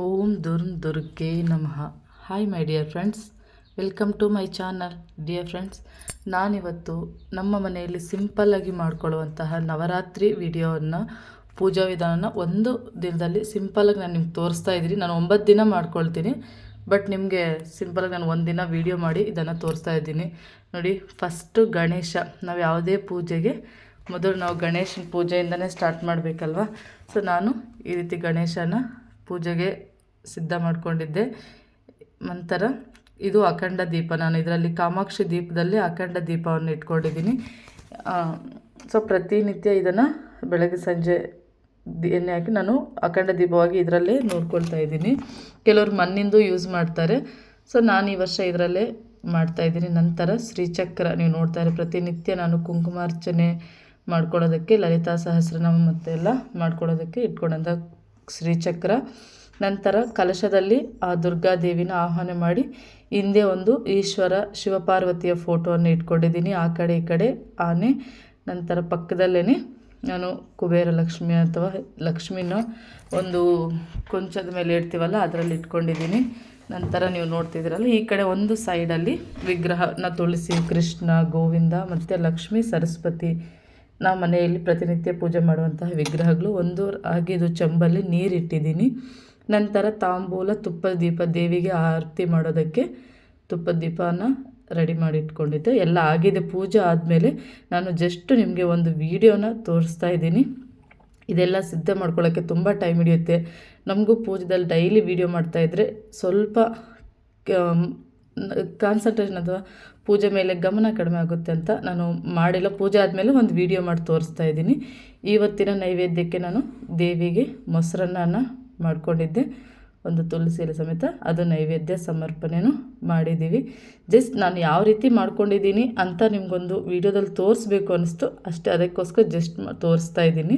ಓಂ ದುರ್ಮ್ ದುರ್ಗೆ ನಮಃ. Hi my dear friends welcome to my channel dear friends ನಾನಿವತ್ತು ನಮ್ಮ ಮನೆಯಲ್ಲಿ ಸಿಂಪಲ್ಲಾಗಿ ಮಾಡ್ಕೊಳ್ಳುವಂತಹ ನವರಾತ್ರಿ ವಿಡಿಯೋವನ್ನು, ಪೂಜಾ ವಿಧಾನನ ಒಂದು ದಿನದಲ್ಲಿ ಸಿಂಪಲ್ಲಾಗಿ ನಾನು ನಿಮ್ಗೆ ತೋರಿಸ್ತಾ ಇದ್ದೀನಿ. ನಾನು ಒಂಬತ್ತು ದಿನ ಮಾಡ್ಕೊಳ್ತೀನಿ. ಬಟ್ ನಿಮಗೆ ಸಿಂಪಲಾಗಿ ನಾನು ಒಂದು ದಿನ ವೀಡಿಯೋ ಮಾಡಿ ಇದನ್ನು ತೋರಿಸ್ತಾ ಇದ್ದೀನಿ. ನೋಡಿ ಫಸ್ಟು ಗಣೇಶ. ನಾವು ಯಾವುದೇ ಪೂಜೆಗೆ, ಮೊದಲು ನಾವು ಗಣೇಶನ ಪೂಜೆಯಿಂದನೇ ಸ್ಟಾರ್ಟ್ ಮಾಡಬೇಕಲ್ವ? ಸೊ ನಾನು ಈ ರೀತಿ ಗಣೇಶನ ಪೂಜೆಗೆ ಸಿದ್ಧ ಮಾಡಿಕೊಂಡಿದ್ದೆ. ನಂತರ ಇದು ಅಖಂಡ ದೀಪ. ನಾನು ಇದರಲ್ಲಿ ಕಾಮಾಕ್ಷಿ ದೀಪದಲ್ಲಿ ಅಖಂಡ ದೀಪವನ್ನು ಇಟ್ಕೊಂಡಿದ್ದೀನಿ. ಸೊ ಪ್ರತಿನಿತ್ಯ ಇದನ್ನು ಬೆಳಗ್ಗೆ ಸಂಜೆ ಎಣ್ಣೆ ಹಾಕಿ ನಾನು ಅಖಂಡ ದೀಪವಾಗಿ ಇದರಲ್ಲೇ ನೋಡ್ಕೊಳ್ತಾ ಇದ್ದೀನಿ. ಕೆಲವರು ಮಣ್ಣಿಂದು ಯೂಸ್ ಮಾಡ್ತಾರೆ. ಸೊ ನಾನು ಈ ವರ್ಷ ಇದರಲ್ಲೇ ಮಾಡ್ತಾಯಿದ್ದೀನಿ ನಂತರ ಶ್ರೀಚಕ್ರ, ನೀವು ನೋಡ್ತಾರೆ ಪ್ರತಿನಿತ್ಯ ನಾನು ಕುಂಕುಮಾರ್ಚನೆ ಮಾಡ್ಕೊಳ್ಳೋದಕ್ಕೆ ಲಲಿತಾ ಸಹಸ್ರನಾಮ ಮತ್ತೆಲ್ಲ ಮಾಡ್ಕೊಳ್ಳೋದಕ್ಕೆ ಇಟ್ಕೊಂಡಂಥ ಶ್ರೀಚಕ್ರ. ನಂತರ ಕಲಶದಲ್ಲಿ ಆ ದುರ್ಗಾದೇವಿನ ಆಹ್ವಾನ ಮಾಡಿ ಹಿಂದೆ ಒಂದು ಈಶ್ವರ ಶಿವಪಾರ್ವತಿಯ ಫೋಟೋವನ್ನು ಇಟ್ಕೊಂಡಿದ್ದೀನಿ. ಆ ಕಡೆ ಈ ಕಡೆ ಆನೆ, ನಂತರ ಪಕ್ಕದಲ್ಲೇ ನಾನು ಕುಬೇರ ಲಕ್ಷ್ಮಿ ಅಥವಾ ಲಕ್ಷ್ಮಿನ ಒಂದು ಕೊಂಚದ ಮೇಲೆ ಇಡ್ತೀವಲ್ಲ, ಅದರಲ್ಲಿ ಇಟ್ಕೊಂಡಿದ್ದೀನಿ. ನಂತರ ನೀವು ನೋಡ್ತಿದ್ದೀರಲ್ಲ, ಈ ಕಡೆ ಒಂದು ಸೈಡಲ್ಲಿ ವಿಗ್ರಹನ ತುಳಸಿ, ಕೃಷ್ಣ, ಗೋವಿಂದ ಮತ್ತು ಲಕ್ಷ್ಮಿ, ಸರಸ್ವತಿ ನಾ ಮನೆಯಲ್ಲಿ ಪ್ರತಿನಿತ್ಯ ಪೂಜೆ ಮಾಡುವಂತಹ ವಿಗ್ರಹಗಳು. ಒಂದು ಆಗಿದು ಚೆಂಬಲ್ಲಿ ನೀರಿಟ್ಟಿದ್ದೀನಿ. ನಂತರ ತಾಂಬೂಲ ತುಪ್ಪದ ದೀಪ ದೇವಿಗೆ ಆರತಿ ಮಾಡೋದಕ್ಕೆ ತುಪ್ಪದ ದೀಪನ ರೆಡಿ ಮಾಡಿ ಇಟ್ಕೊಂಡಿದ್ದೆ ಎಲ್ಲ ಆಗಿದೆ. ಪೂಜೆ ಆದಮೇಲೆ ನಾನು ಜಸ್ಟ್ ನಿಮಗೆ ಒಂದು ವೀಡಿಯೋನ ತೋರಿಸ್ತಾ ಇದ್ದೀನಿ. ಇದೆಲ್ಲ ಸಿದ್ಧ ಮಾಡ್ಕೊಳ್ಳೋಕ್ಕೆ ತುಂಬ ಟೈಮ್ ಹಿಡಿಯುತ್ತೆ. ನಮಗೂ ಪೂಜೆದಲ್ಲಿ ಡೈಲಿ ವೀಡಿಯೋ ಮಾಡ್ತಾಯಿದ್ರೆ ಸ್ವಲ್ಪ ಕಾನ್ಸಂಟ್ರೇಷನ್ ಅಥವಾ ಪೂಜೆ ಮೇಲೆ ಗಮನ ಕಡಿಮೆ ಆಗುತ್ತೆ ಅಂತ ನಾನು ಮಾಡಿಲ್ಲ. ಪೂಜೆ ಆದಮೇಲೆ ಒಂದು ವೀಡಿಯೋ ಮಾಡಿ ತೋರಿಸ್ತಾ ಇದ್ದೀನಿ. ಇವತ್ತಿನ ನೈವೇದ್ಯಕ್ಕೆ ನಾನು ದೇವಿಗೆ ಮೊಸರನ್ನ ಮಾಡ್ಕೊಂಡಿದ್ದೆ. ಒಂದು ತುಳಸಿ ಎಲೆ ಸಮೇತ ಅದು ನೈವೇದ್ಯ ಸಮರ್ಪಣೆನೂ ಮಾಡಿದ್ದೀವಿ. ಜಸ್ಟ್ ನಾನು ಯಾವ ರೀತಿ ಮಾಡ್ಕೊಂಡಿದ್ದೀನಿ ಅಂತ ನಿಮಗೊಂದು ವೀಡಿಯೋದಲ್ಲಿ ತೋರಿಸ್ಬೇಕು ಅನ್ನಿಸ್ತು. ಅಷ್ಟೇ ಅದಕ್ಕೋಸ್ಕರ ಜಸ್ಟ್ ತೋರಿಸ್ತಾ ಇದ್ದೀನಿ.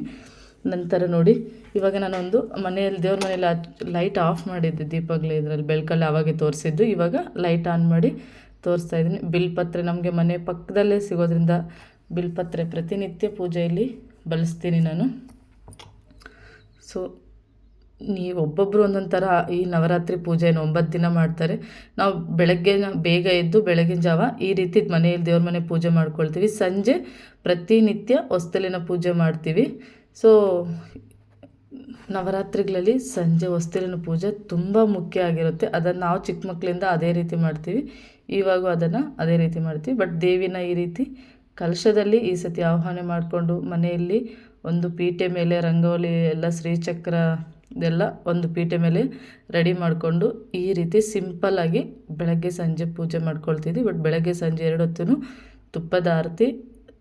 ನಂತರ ನೋಡಿ, ಇವಾಗ ನಾನೊಂದು ಮನೆಯಲ್ಲಿ ದೇವ್ರ ಮನೆಯಲ್ಲಿ ಲೈಟ್ ಆಫ್ ಮಾಡಿದ್ದೆ ದೀಪಗಳೇ ಇದರಲ್ಲಿ. ಬೆಳಕಲ್ಲಿ ಆವಾಗೆ ತೋರಿಸಿದ್ದು. ಇವಾಗ ಲೈಟ್ ಆನ್ ಮಾಡಿ ತೋರಿಸ್ತಾ ಇದ್ದೀನಿ. ಬಿಲ್ಪತ್ರೆ ನಮಗೆ ಮನೆ ಪಕ್ಕದಲ್ಲೇ ಸಿಗೋದ್ರಿಂದ ಬಿಲ್ಪತ್ರೆ ಪ್ರತಿನಿತ್ಯ ಪೂಜೆಯಲ್ಲಿ ಬಳಸ್ತೀನಿ ನಾನು. ಸೊ ನೀವು ಒಬ್ಬೊಬ್ಬರು ಒಂದೊಂದು ಥರ ಈ ನವರಾತ್ರಿ ಪೂಜೆನ ಒಂಬತ್ತು ದಿನ ಮಾಡ್ತಾರೆ. ನಾವು ಬೆಳಗ್ಗೆ ಬೇಗ ಎದ್ದು ಬೆಳಗಿನ ಜಾವ ಈ ರೀತಿ ಮನೆಯಲ್ಲಿ ದೇವ್ರ ಮನೆ ಪೂಜೆ ಮಾಡ್ಕೊಳ್ತೀವಿ. ಸಂಜೆ ಪ್ರತಿನಿತ್ಯ ಹೊಸ್ತಲಿನ ಪೂಜೆ ಮಾಡ್ತೀವಿ. ಸೊ ನವರಾತ್ರಿಗಳಲ್ಲಿ ಸಂಜೆ ಹೊಸ್ತಲಿನ ಪೂಜೆ ತುಂಬ ಮುಖ್ಯ ಆಗಿರುತ್ತೆ. ಅದನ್ನು ನಾವು ಚಿಕ್ಕ ಮಕ್ಕಳಿಂದ ಅದೇ ರೀತಿ ಮಾಡ್ತೀವಿ. ಇವಾಗೂ ಅದನ್ನು ಅದೇ ರೀತಿ ಮಾಡ್ತೀವಿ. ಬಟ್ ದೇವಿನ ಈ ರೀತಿ ಕಲಶದಲ್ಲಿ ಈ ಸತಿ ಆಹ್ವಾನ ಮಾಡಿಕೊಂಡು ಮನೆಯಲ್ಲಿ ಒಂದು ಪೀಠೆ ಮೇಲೆ ರಂಗೋಲಿ, ಎಲ್ಲ ಶ್ರೀಚಕ್ರ ಇದೆಲ್ಲ ಒಂದು ಪೀಠೆ ಮೇಲೆ ರೆಡಿ ಮಾಡಿಕೊಂಡು ಈ ರೀತಿ ಸಿಂಪಲ್ಲಾಗಿ ಬೆಳಗ್ಗೆ ಸಂಜೆ ಪೂಜೆ ಮಾಡ್ಕೊಳ್ತಿದ್ವಿ. ಬಟ್ ಬೆಳಗ್ಗೆ ಸಂಜೆ ಎರಡು ಹೊತ್ತು ತುಪ್ಪದ ಆರತಿ,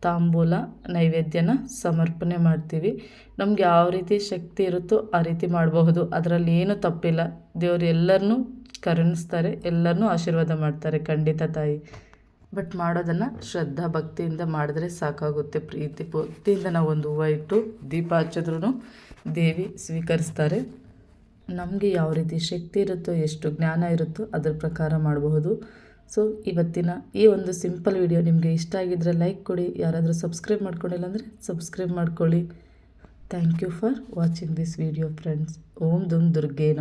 ತಾಂಬೂಲ, ನೈವೇದ್ಯನ ಸಮರ್ಪಣೆ ಮಾಡ್ತೀವಿ. ನಮ್ಗೆ ಯಾವ ರೀತಿ ಶಕ್ತಿ ಇರುತ್ತೋ ಆ ರೀತಿ ಮಾಡಬಹುದು. ಅದರಲ್ಲಿ ಏನೂ ತಪ್ಪಿಲ್ಲ. ದೇವರು ಎಲ್ಲರನ್ನೂ ಕರುಣಿಸ್ತಾರೆ, ಎಲ್ಲರನ್ನೂ ಆಶೀರ್ವಾದ ಮಾಡ್ತಾರೆ ಖಂಡಿತ ತಾಯಿ. ಬಟ್ ಮಾಡೋದನ್ನು ಶ್ರದ್ಧಾ ಭಕ್ತಿಯಿಂದ ಮಾಡಿದ್ರೆ ಸಾಕಾಗುತ್ತೆ. ಪ್ರೀತಿ ಭಕ್ತಿಯಿಂದ ನಾವು ಒಂದು ಹೂವು ಇಟ್ಟು ದೀಪ ಹಚ್ಚಿದ್ರೂ ದೇವಿ ಸ್ವೀಕರಿಸ್ತಾರೆ. ನಮಗೆ ಯಾವ ರೀತಿ ಶಕ್ತಿ ಇರುತ್ತೋ, ಎಷ್ಟು ಜ್ಞಾನ ಇರುತ್ತೋ ಅದ್ರ ಪ್ರಕಾರ ಮಾಡಬಹುದು. ಸೊ ಇವತ್ತಿನ ಈ ಒಂದು ಸಿಂಪಲ್ ವಿಡಿಯೋ ನಿಮಗೆ ಇಷ್ಟ ಆಗಿದ್ದರೆ ಲೈಕ್ ಕೊಡಿ. ಯಾರಾದರೂ ಸಬ್ಸ್ಕ್ರೈಬ್ ಮಾಡ್ಕೊಂಡಿಲ್ಲ ಅಂದರೆ ಸಬ್ಸ್ಕ್ರೈಬ್ ಮಾಡ್ಕೊಳ್ಳಿ. Thank you for watching this video friends Om ದುಮ್ Durge ನಮ್.